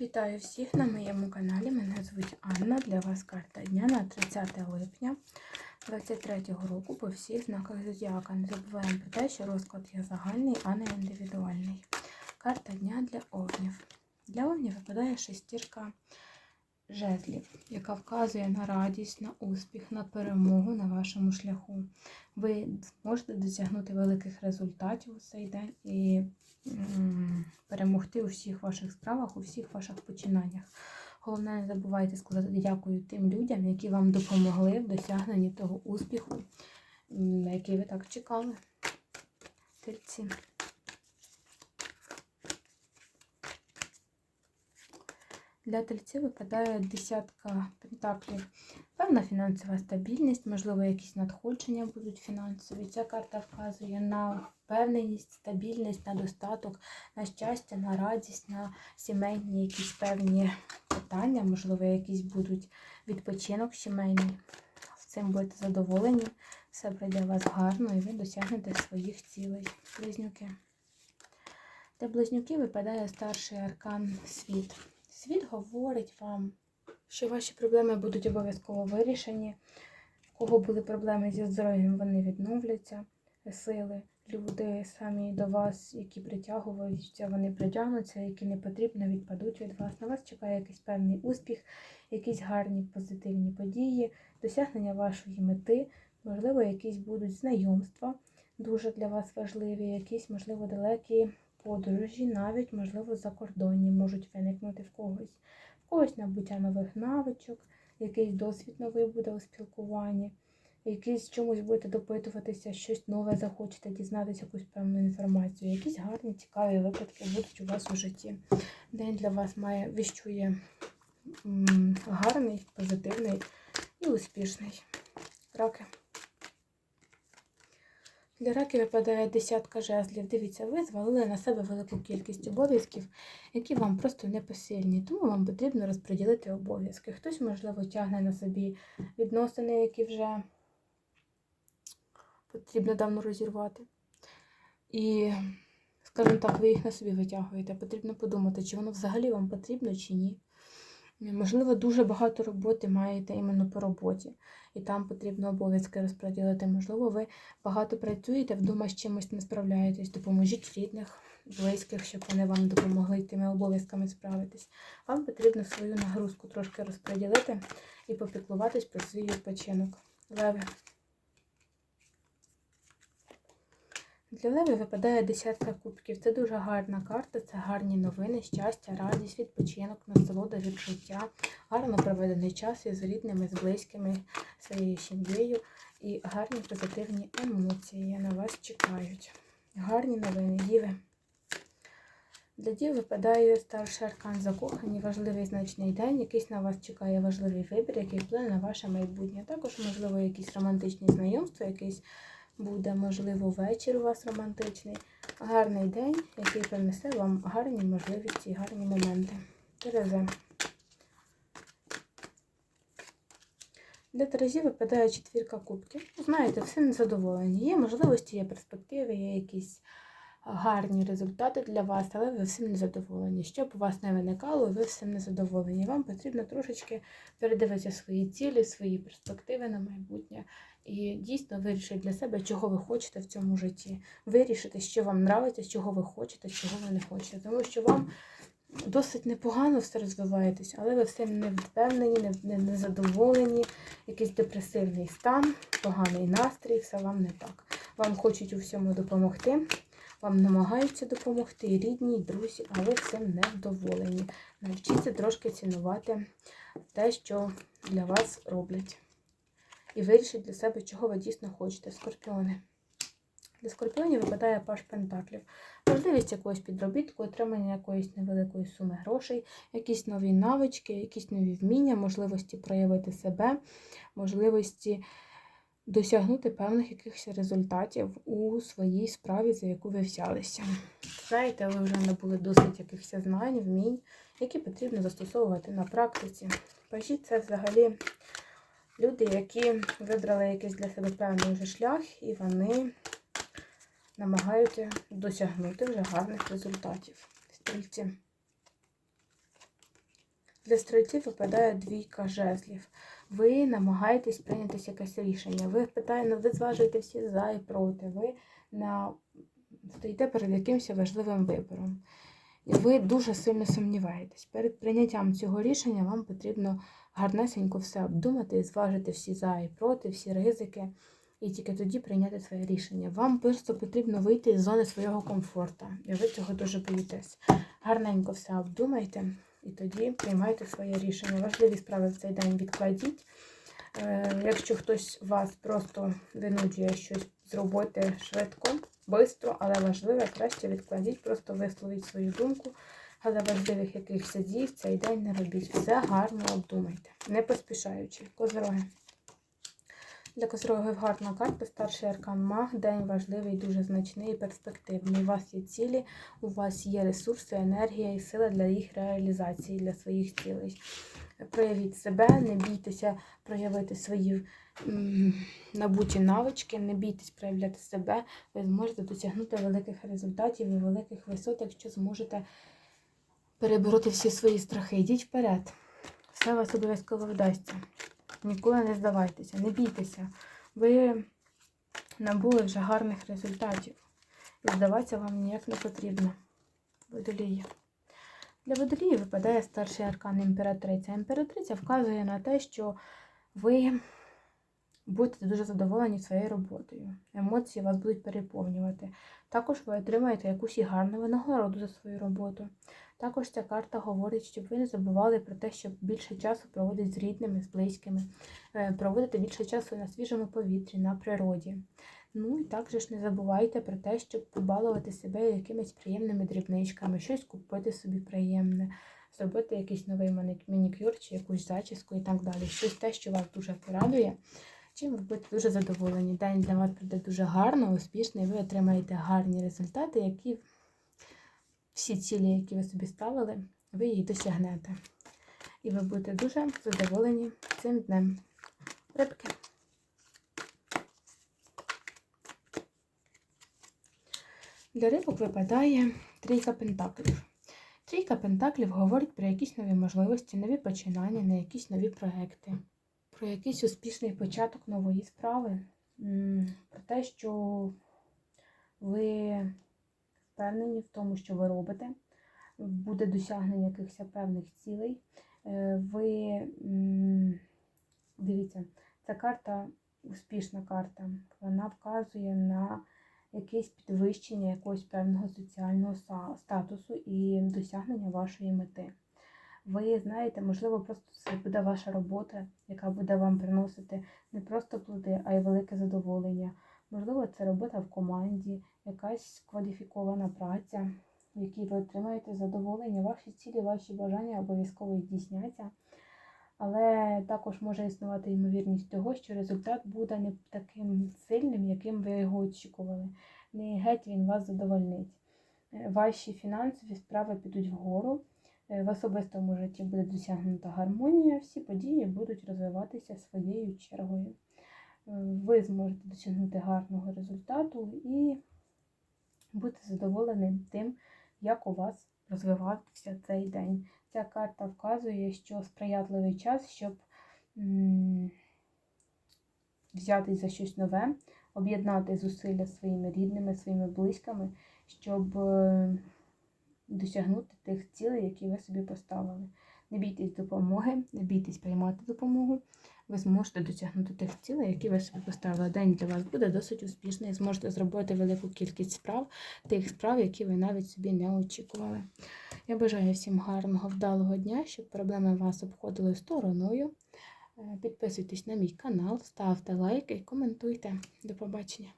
Вітаю всіх на моєму каналі. Мене звуть Анна. Для вас карта дня на 30 липня 2023 року по всіх знаках зодіака. Не забуваємо про те, що розклад є загальний, а не індивідуальний. Карта дня для овнів. Для овнів випадає шестірка жезлів, яка вказує на радість, на успіх, на перемогу на вашому шляху. Ви зможете досягнути великих результатів у цей день і перемогти у всіх ваших справах, у всіх ваших починаннях. Головне, не забувайте сказати дякую тим людям, які вам допомогли в досягненні того успіху, на який ви так чекали. Тельці. Для тельців випадає десятка пентаклів. Певна фінансова стабільність, можливо, якісь надходження будуть фінансові. Ця карта вказує на впевненість, стабільність, на достаток, на щастя, на радість, на сімейні якісь певні питання, можливо, якісь будуть відпочинок сімейний. З цим будете задоволені, все пройде у вас гарно і ви досягнете своїх цілей. Близнюки. Для близнюків випадає старший аркан світ. Світ говорить вам, що ваші проблеми будуть обов'язково вирішені. У кого були проблеми зі здоров'ям, вони відновляться. Сили, люди самі до вас, які притягуються, вони притягнуться, які не потрібно, відпадуть від вас. На вас чекає якийсь певний успіх, якісь гарні позитивні події, досягнення вашої мети, можливо, якісь будуть знайомства, дуже для вас важливі, якісь, можливо, далекі подорожі, навіть, можливо, закордонні можуть виникнути в когось. В когось набуття нових навичок, якийсь досвід новий буде у спілкуванні, якийсь чомусь будете допитуватися, щось нове захочете дізнатися якусь певну інформацію. Якісь гарні, цікаві випадки будуть у вас у житті. День для вас має віщує гарний, позитивний і успішний. Раки. Для раків випадає десятка жезлів. Дивіться, ви звалили на себе велику кількість обов'язків, які вам просто не посильні. Тому вам потрібно розподілити обов'язки. Хтось, можливо, тягне на собі відносини, які вже потрібно давно розірвати. І, скажімо так, ви їх на собі витягуєте. Потрібно подумати, чи воно взагалі вам потрібно, чи ні. Можливо, дуже багато роботи маєте іменно по роботі, і там потрібно обов'язки розподілити. Можливо, ви багато працюєте, вдома з чимось не справляєтесь, допоможіть рідних, близьких, щоб вони вам допомогли тими обов'язками справитись. Вам потрібно свою нагрузку трошки розподілити і попіклуватись про свій відпочинок. Леви. Для Леви випадає десятка кубків. Це дуже гарна карта, це гарні новини, щастя, радість, відпочинок, насолода від життя, гарно проведений час із рідними, з близькими, своєю сім'єю і гарні позитивні емоції на вас чекають. Гарні новини, діви. Для дів випадає старший аркан закохані, важливий значний день, якийсь на вас чекає важливий вибір, який вплине на ваше майбутнє. Також, можливо, якісь романтичні знайомства, якийсь буде, можливо, вечір у вас романтичний. Гарний день, який принесе вам гарні можливості гарні моменти. Терези. Для Терезі випадає четвірка кубків. Знаєте, все незадоволені. Є можливості, є перспективи, є якісь гарні результати для вас, але ви всім не задоволені. Щоб у вас не виникало, ви всім не задоволені. Вам потрібно трошечки передивитися свої цілі, свої перспективи на майбутнє. І дійсно вирішити для себе, чого ви хочете в цьому житті. Вирішити, що вам подобається, чого ви хочете, чого ви не хочете. Тому що вам досить непогано все розвиваєтесь, але ви всім не впевнені, не, не, не задоволені, якийсь депресивний стан, поганий настрій, все вам не так. Вам хочуть у всьому допомогти, вам намагаються допомогти рідні, друзі, але всім невдоволені. Навчіться трошки цінувати те, що для вас роблять. І вирішіть для себе, чого ви дійсно хочете. Скорпіони. Для скорпіонів випадає паш пентаклів. Можливість якогось підробітку, отримання якоїсь невеликої суми грошей, якісь нові навички, якісь нові вміння, можливості проявити себе, можливості досягнути певних якихось результатів у своїй справі, за яку ви взялися. Знаєте, ви вже набули досить якихось знань, вмінь, які потрібно застосовувати на практиці. Пажі це взагалі люди, які вибрали якийсь для себе певний вже шлях, і вони намагаються досягнути вже гарних результатів. Стрільці. Для стрільців випадає двійка жезлів. Ви намагаєтесь прийняти якесь рішення. Ви питаєте, ви зважуєте всі за і проти. Ви на... стоїте перед якимось важливим вибором. І ви дуже сильно сумніваєтесь. Перед прийняттям цього рішення вам потрібно гарнесенько все обдумати зважити всі за і проти, всі ризики, і тільки тоді прийняти своє рішення. Вам просто потрібно вийти з зони свого комфорту, і ви цього дуже боїтесь. Гарненько все обдумайте і тоді приймайте своє рішення. Важливі справи в цей день відкладіть. Е, Якщо хтось вас просто винуджує щось зробити швидко, швидко, але важливе, краще відкладіть, просто висловіть свою думку. Але важливих якихось дій в цей день не робіть. Все гарно обдумайте, не поспішаючи. Козороги. Для козорогів гарна карта, старший аркан маг. День важливий, дуже значний і перспективний. У вас є цілі, у вас є ресурси, енергія і сила для їх реалізації, для своїх цілей. Проявіть себе, не бійтеся проявити свої набуті навички, не бійтесь проявляти себе, ви зможете досягнути великих результатів і великих висот, якщо зможете перебороти всі свої страхи. Йдіть вперед. Все у вас обов'язково вдасться. Ніколи не здавайтеся, не бійтеся. Ви набули вже гарних результатів. І здаватися вам ніяк не потрібно. Водолія. Для водолії випадає старший аркан імператриця. Імператриця вказує на те, що ви будете дуже задоволені своєю роботою. Емоції вас будуть переповнювати. Також ви отримаєте якусь і гарну винагороду за свою роботу. Також ця карта говорить, щоб ви не забували про те, щоб більше часу проводити з рідними, з близькими, е, проводити більше часу на свіжому повітрі, на природі. Ну і також не забувайте про те, щоб побалувати себе якимись приємними дрібничками, щось купити собі приємне, зробити якийсь новий манікюр чи якусь зачіску і так далі. Щось те, що вас дуже порадує. Чим ви будете дуже задоволені. День для вас прийде дуже гарно, успішно, і ви отримаєте гарні результати, які всі цілі, які ви собі ставили, ви її досягнете. І ви будете дуже задоволені цим днем. Рибки. Для рибок випадає трійка пентаклів. Трійка пентаклів говорить про якісь нові можливості, нові починання, на якісь нові проекти, про якийсь успішний початок нової справи, про те, що ви впевнені в тому, що ви робите, буде досягнення якихось певних цілей. Е, Ви дивіться, ця карта успішна карта. Вона вказує на якесь підвищення якогось певного соціального статусу і досягнення вашої мети. Ви знаєте, можливо, просто це буде ваша робота, яка буде вам приносити не просто плоди, а й велике задоволення. Можливо, це робота в команді, якась кваліфікована праця, в якій ви отримаєте задоволення. Ваші цілі, ваші бажання обов'язково здійсняться. Але також може існувати ймовірність того, що результат буде не таким сильним, яким ви його очікували. Не геть він вас задовольнить. Е, Ваші фінансові справи підуть вгору. Е, В особистому житті буде досягнута гармонія, всі події будуть розвиватися своєю чергою. Ви зможете досягнути гарного результату і бути задоволеним тим, як у вас розвивався цей день. Ця карта вказує, що сприятливий час, щоб взятись за щось нове, об'єднати зусилля своїми рідними, своїми близькими, щоб е, досягнути тих цілей, які ви собі поставили. Не бійтесь допомоги, не бійтесь приймати допомогу. Ви зможете досягнути тих цілей, які ви собі поставили. День для вас буде досить успішний. Зможете зробити велику кількість справ, тих справ, які ви навіть собі не очікували. Я бажаю всім гарного, вдалого дня, щоб проблеми вас обходили стороною. Е, Підписуйтесь на мій канал, ставте лайки і коментуйте. До побачення.